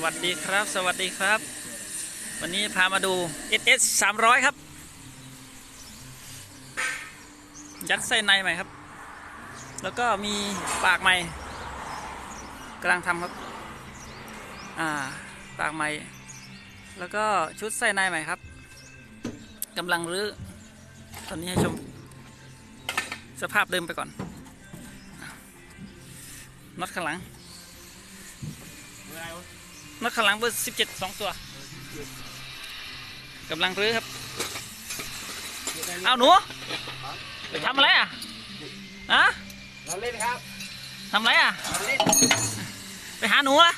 วัสดีครับ สวัสดีครับ วันนี้พามาดู SS 300 ครับ ยัดไส้ในใหม่ครับ แล้วก็มีปากใหม่กำลังทำครับ อ่า ปากใหม่ แล้วก็ชุดไส้ในใหม่ครับกำลังรื้อ ตอนนี้ให้ชม สภาพเดิมไปก่อนน็อตข้างหลัง น็อตข้างหลังเบอร์สิบเจ็ดสองตัวกำลังรื้อครับ เอาหนูไปทำอะไรอะฮะเราเล่นครับทำอะไรอะเราเล่นไปหาหนูละ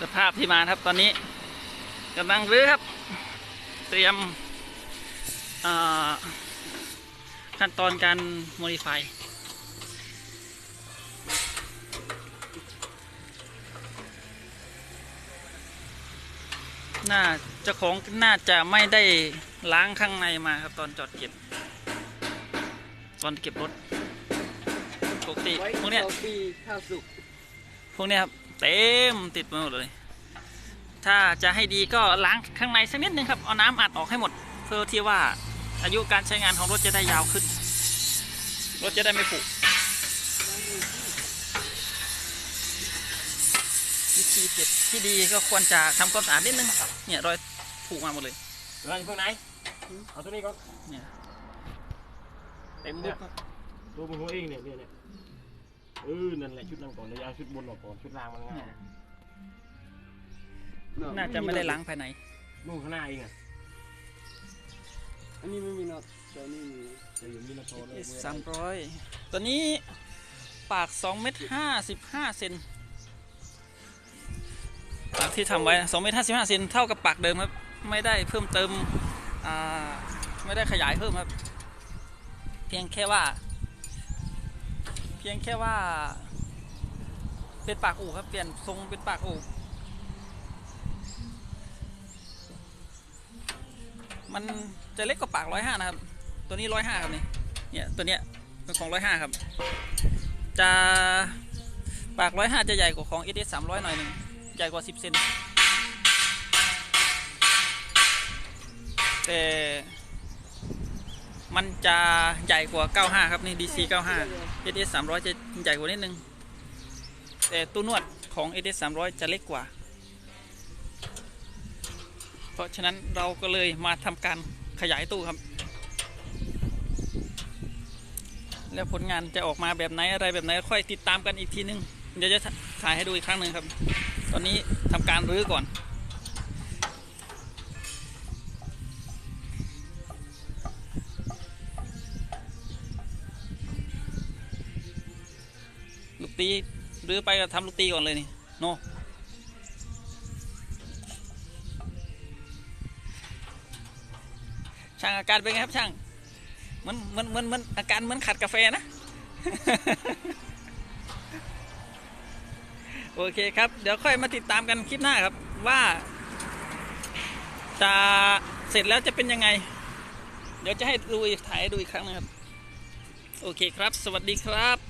สภาพที่มาครับตอนนี้กำลังรื้อครับ เตรียมอ่าขั้นตอนการโมดิฟาย น่าเจ้าของน่าจะไม่ได้ล้างข้างในมาครับตอนจอดเก็บ ตอนเก็บรถปกติไว้พวกเนี้ยเราปีข้าวสุกพวกเนี้ยครับเต็มติดไปหมดเลย ถ้าจะให้ดีก็ล้างข้างในสักนิดนึงครับเอาน้ำอัดออกให้หมด เพื่อที่ว่าอายุการใช้งานของรถจะได้ยาวขึ้น รถจะได้ไม่ผุ วิธีเก็บที่ดีก็ควรจะทำความสะอาดนิดนึง เนี่ยรอยผุมาหมดเลยเราอยู่ข้างไหน เอาตัวนี้ก่อน เนี่ยเต็มบุ๊กครับตัวมึงหัวเองเนี่ยเนี่ยเนี่ยเออนั่นแหละชุดนั้นก่อนเดี๋ยวเอาชุดบนออกก่อนชุดล่างมันง่ายน่าจะไม่ได้ล้างภายในนู่นข้างหน้าเองอะอันนี้ไม่มีน็อตตัวนี้มีจะอยู่มีนาโทรเลยสามร้อยตัวนี้ปากสองเมตรห้าสิบห้าเซน ปากที่ทำไว้สองเมตรห้าสิบห้าเซนเท่ากับปากเดิมครับ ไม่ได้เพิ่มเติมไม่ได้ขยายเพิ่มครับ เพียงแค่ว่า เพียงแค่ว่า เป็นปากอู่ครับ เปลี่ยนทรงเป็นปากอู่มันจะเล็กกว่าปากร้อยห้านะครับ ตัวนี้ร้อยห้าครับนี่ เนี่ยตัวเนี้ยเป็นของร้อยห้าครับ จะปากร้อยห้าจะใหญ่กว่าของ s s สามร้อยหน่อยหนึ่ง หญ่กว่าสิบเซน แต่มันจะใหญ่กว่า 95 ครับนี่ DC 95 s s 300 จะใหญ่กว่านิดนึง แต่ตู้นวดของ s s 300 จะเล็กกว่า เพราะฉะนั้นเราก็เลยมาทำการขยายตู้ครับ แล้วผลงานจะออกมาแบบไหนอะไรแบบไหนค่อยติดตามกันอีกทีนึง เดี๋ยวจะ ถ่ายให้ดูอีกครั้งหนึ่งครับ ตอนนี้ทำการรื้อก่อน ลูกตีรื้อไปก็ทำลูกตีก่อนเลยนี่โนช่างอาการเป็นไงครับช่างมันมันมันมันอาการเหมือนขัดกาแฟนะ โอเคครับ เดี๋ยวค่อยมาติดตามกันคลิปหน้าครับว่าจะเสร็จแล้วจะเป็นยังไง เดี๋ยวจะให้ดูถ่ายดูอีกครั้งนะครับ โอเคครับ สวัสดีครับ